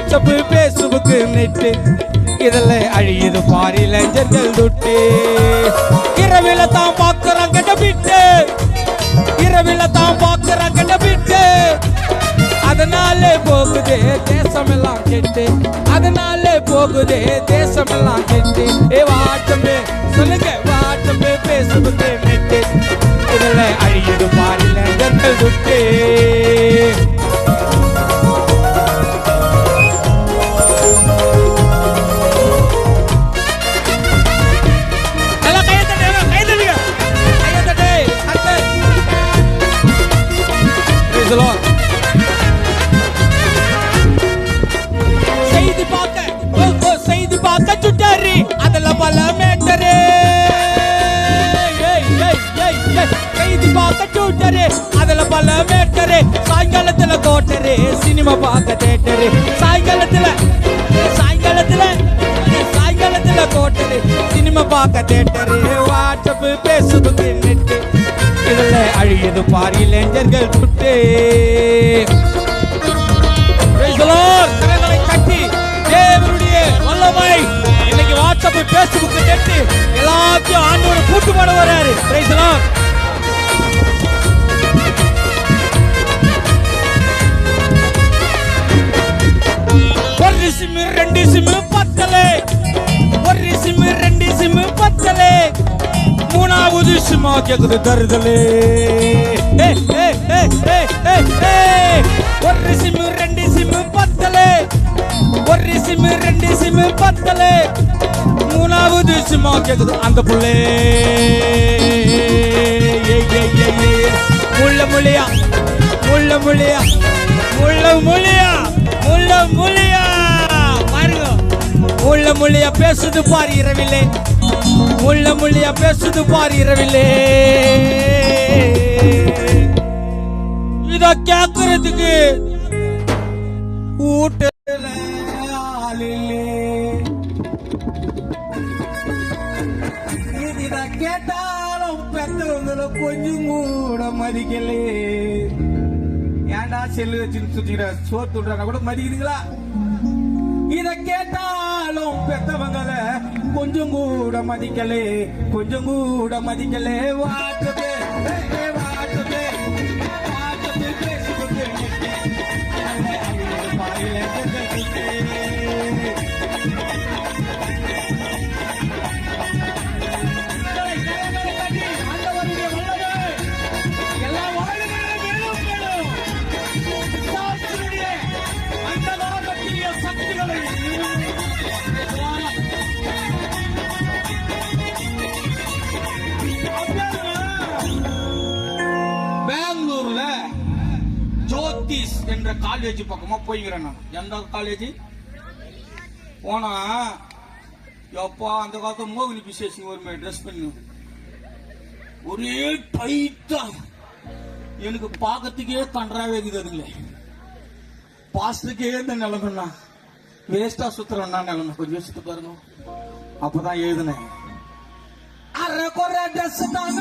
WhatsApp Facebook net. இதில் அழியுது பாரி லஞ்சர்கள் துட்டு. இரவில தான் பாக்குறான் கெட்ட இரவில தான் பாக்குறான் கெட்ட பிட்டு. அதனாலே போகுதே தேசமெல்லாம் கெட்டு. அதனாலே போகுதே தேசமெல்லாம் கெட்டு. ஏ வாட்டமே சொல்லுங்க வாட்டமே பேஸ்புக் நெட்டு. இதில் அழியுது பாரி லஞ்சர்கள் துட்டு. பார்க்க அதுல பல மேட்டரு சாயங்காலத்துல கோட்டரு சினிமா பார்க்க தேட்டரு சாயங்காலத்துல சாயங்காலத்துல சாயங்காலத்துல கோட்டரு சினிமா பார்க்க தேட்டரு வாட்ஸ்அப் பேஸ்புக் நெட்டு. இதுல அழியுது பாரி இளைஞர்கள் துட்டு சிம்மு ரெண்டு சிம்மு பத்தலே. ஒரு சிம்மு ரெண்டு சிம்மு பத்தலே. மூணாவது சிம்மா கேக்குது தருதலே. ஒரு சிம்மு ரெண்டு சிம்மு பத்தலே. ஒரு சிம்மு ரெண்டு சிம்மு பத்தலே. மூணாவது சிம்மா கேக்குது அந்த புள்ளே. முள்ள முள்ளியா முள்ள முள்ளியா முள்ள முள்ளியா முள்ள முள்ளியா. முள்ள முள்ளியா பேசுது பாரு இரவிலே. முள்ள முள்ளியா பேசுது பாரு இரவிலே. இத கேக்குறதுக்கு வீட்டுல கேட்டாலும் பெத்தவங்கள கொஞ்சம் கூட மதிக்கலே. ஏன்டா செல்லு வச்சுன்னு சுத்திக்கிற சோத்து விடுறாங்க கூட மதிக்குதுங்களா? இத இருந்தாலும் பெத்தவங்கள கொஞ்சம் கூட மதிக்கலே கொஞ்சம் கூட மதிக்கலே. வாட்டுதே வாட்டதே வாட்டதே பேசிக்கொண்டு இருக்கிற காலேஜ் பக்கமா போய்கிறேன் நான். எந்த காலேஜ் போனா எப்பா அந்த காலத்து மோகினி விசேஷம் ஒரு ட்ரெஸ் பண்ணு. ஒரே டைட்டா எனக்கு பார்க்கறதுக்கே கன்றாவே இருக்குது அதுங்களே. பாஸ்டுக்கே இந்த நிலைமைண்ணா வேஸ்டா சுத்துறோம்னா நிலைமை. கொஞ்சம் யோசித்து பாருங்க. அப்பதான் எழுதுனேன். அரை குறை ட்ரெஸ் தான்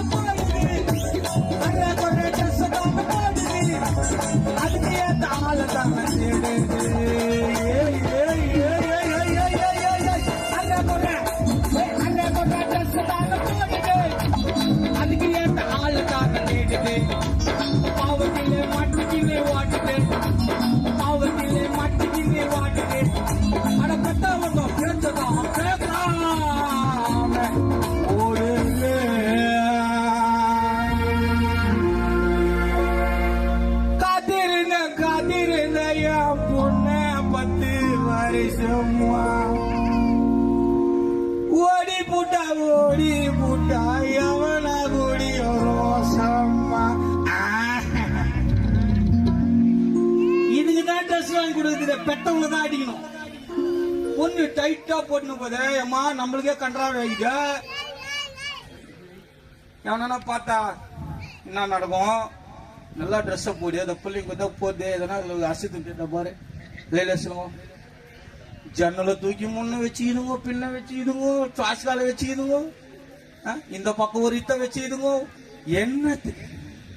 என் பத்து வருஷமா. ஓடி புட்டா ஓடி புட்டா எவனா கூடி ரோசம்மா. இதுக்கு தான் ட்ரெஸ் வாங்கி கொடுக்குது பெட்டவங்க தான் அடிக்கணும். பொண்ணு டைட்டா போட்டு போதே அம்மா நம்மளுக்கே கன்றா வைக்க எவனா பார்த்தா என்ன நடக்கும்? நல்லா ட்ரெஸ்ஸை போடு அந்த பிள்ளைங்க தான் போகுது எதனா அசித்து பாரு. லேலஸ்லும் ஜன்னலை தூக்கி முன்ன வச்சுக்கிதுங்க பின்ன வச்சுக்கிதுங்க சுவாசகால வச்சுக்கிதுங்க ஆ, இந்த பக்கம் ஒரு இத்த வச்சுக்கிதுங்க என்னத்துக்கு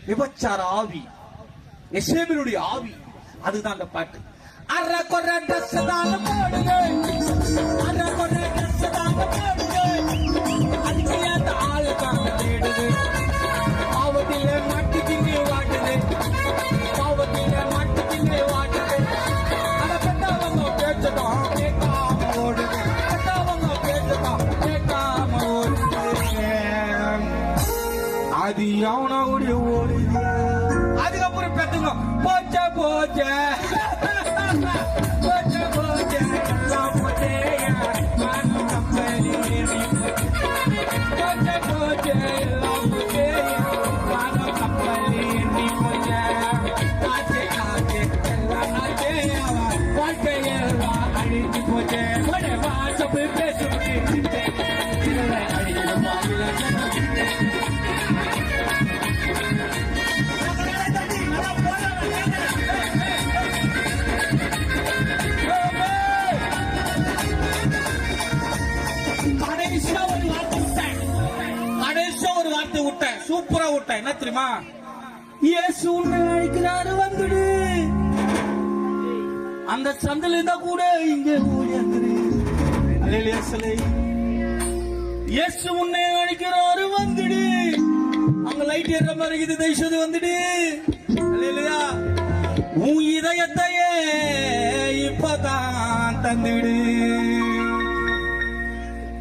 விபச்சார ஆவி எசேபினுடைய ஆவி அதுதான் அந்த பாட்டு அரை குறை ட்ரெஸ் தான் போடுங்க அரை குறை ட்ரெஸ் தான் போடுங்க விட்டேன் கடைசியா ஒரு வார்த்தை விட்டேன் சூப்பரா விட்டேன் என்ன தெரியுமா? இயேசு உன்னை அழைக்கிறாரு வந்துடு. அந்த சந்தில் இருந்தா கூட இங்கே சிலை இயேசு உன்னை அழைக்கிறாரு வந்துடு. அங்க லைட் ஏற மாதிரி இது தயசது வந்துடு. இல்லையா உன் இதயத்தையே இப்பதான் தந்துடு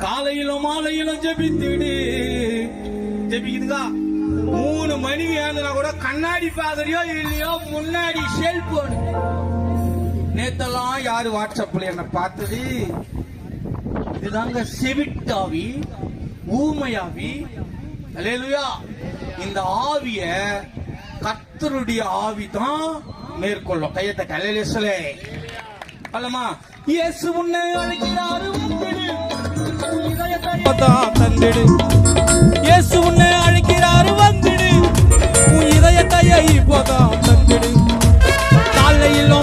காலையிலும் மாலையிலும் ஜெபித்துடு ஜபிக்குதுங்களா மூணு மணிக்கு ஏந்தினா கூட கண்ணாடி பாக்குறியோ இல்லையோ முன்னாடி செல்போன் நேத்தெல்லாம் யாரு வாட்ஸ்அப்ல என்ன பார்த்தது? இதுதாங்க செவிட்டாவி ஊமையாவி. அல்லேலூயா. இந்த ஆவிய கத்தருடைய ஆவி தான் மேற்கொள்ளும் கையத்தை கலையிலே அல்லமா இயேசு உன்னை அழைக்கிறாரு வந்துடு. தந்திடு. இயேசு உன்னை அழைக்கிறாரு வந்துடு. உன் இதயத்தையே இப்போதான் தந்திடு. காலையிலோ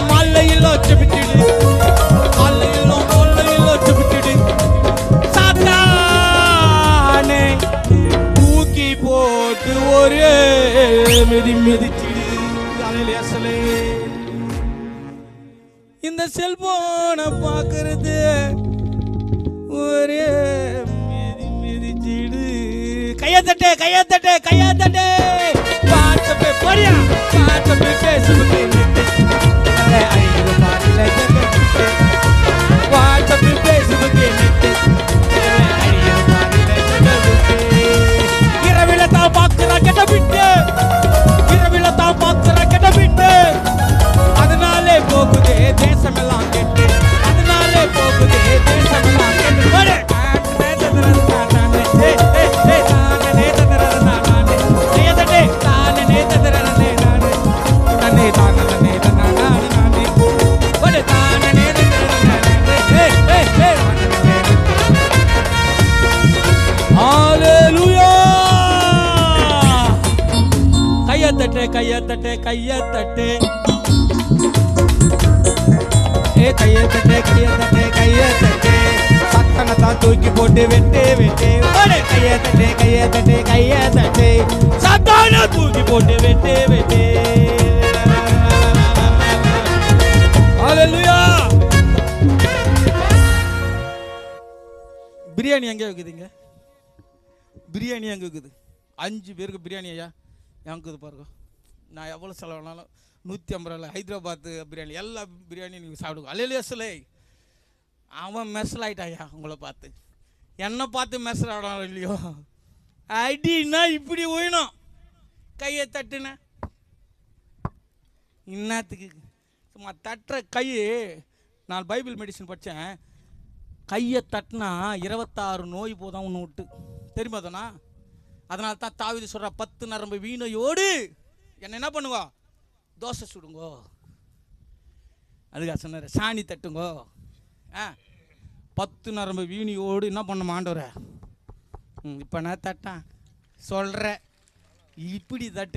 தேடி மிதிச்சிடு காலையில இந்த செல்போனை பார்க்கறது ஒரே மிதி மிதிச்சிடு கையத்தட்டே கையத்தட்டே கையத்தட்டே வாட்ஸ்அப்பே போறியா? வாட்ஸ்அப்பே பேசுவது ஐயோ பாட்டில கையத்தட்டே தட்டு. ஏ கையத்தட்டே தட்டு கையத்தட்டே சத்தனத்தான் தூக்கி போட்டு வெட்டு வெட்டு. ஒரே தட்டு கைய தட்டு சத்தான தூக்கி போட்டு வெட்டு வெட்டு. பிரியாணி எங்கே வைக்குதுங்க? பிரியாணி எங்கே இருக்குது அஞ்சு பேருக்கு பிரியாணி ஐயா எங்கே பாருங்க. நான் எவ்வளோ செலவானாலும் நூற்றி ஐம்பது ரூபாய் ஹைதராபாத் பிரியாணி எல்லா பிரியாணியும் நீங்கள் சாப்பிடுங்க. அலையிலே அவன் மெசல் ஆகிட்டாயா உங்களை பார்த்து. என்னை பார்த்து மெசல் ஆடானோ இல்லையோ? அடின்னா இப்படி ஒயணும் கையை தட்டுனேன் இன்னத்துக்கு சும்மா தட்டுற கை நான் பைபிள் மெடிசன் படித்தேன் கையை தட்டினா இருபத்தாறு நோய் போதான் ஒன்று விட்டு தெரியுமா தானா? அதனால தான் தாவிதி சொல்கிற பத்து நரம்பு வீணையோடு என்ன என்ன பண்ணுவோம் தோசை சுடுங்கோ. அதுக்காக சொன்னார் சாணி தட்டுங்கோ. ஆ பத்து நரம்பு வீணியோடு என்ன பண்ண மாண்டவர இப்போ நான் தட்டான். சொல்கிற இப்படி தட்டு.